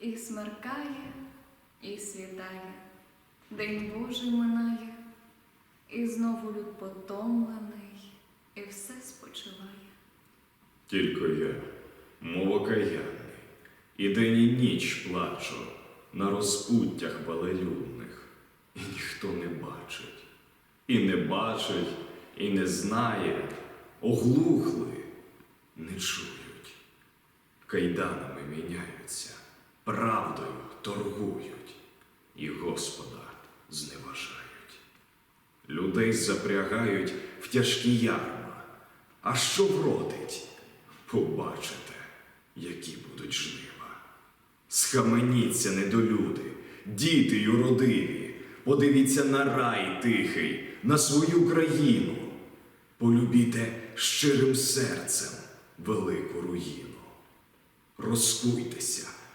І смеркає, і світає, День Божий минає, і знову люд потомлений, і все спочиває. Тільки я, мов окаянний, і день і ніч плачу на розпуттях велелюдних, і ніхто не бачить, і не бачить, і не знає, оглухли, не чують. Кайданами міняються, правдою торгують, і Господа зневажають. Людей запрягають в тяжкі ярма, а що вродить? Побачите, які будуть жнива. Схаменіться, недолюди, діти юродиві, подивіться на рай тихий, на свою країну. Полюбіте щирим серцем велику руїну. Розкуйтеся,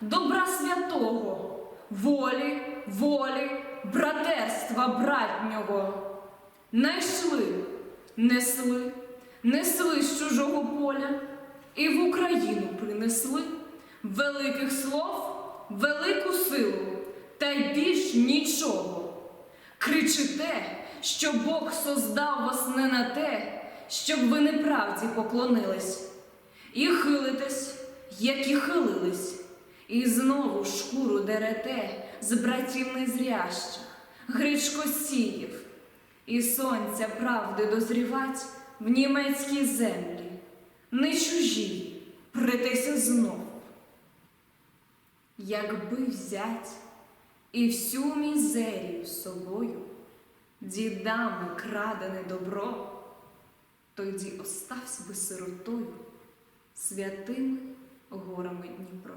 добра святого, волі, волі, братерства братнього. Найшли, несли, несли з чужого поля і в Україну принесли великих слов, велику силу, та й більш нічого. Кричите, що Бог создав вас не на те, щоб ви неправді поклонились, і хилитесь, як і хилились, і знову шкуру дерете з братів незрящих, гречкосіїв, і сонця правди дозрівать в німецькій землі, не чужі, притеся знов. Якби взять і всю мізерію собою, дідами крадене добро, тоді остався би сиротою святими горами Дніпро.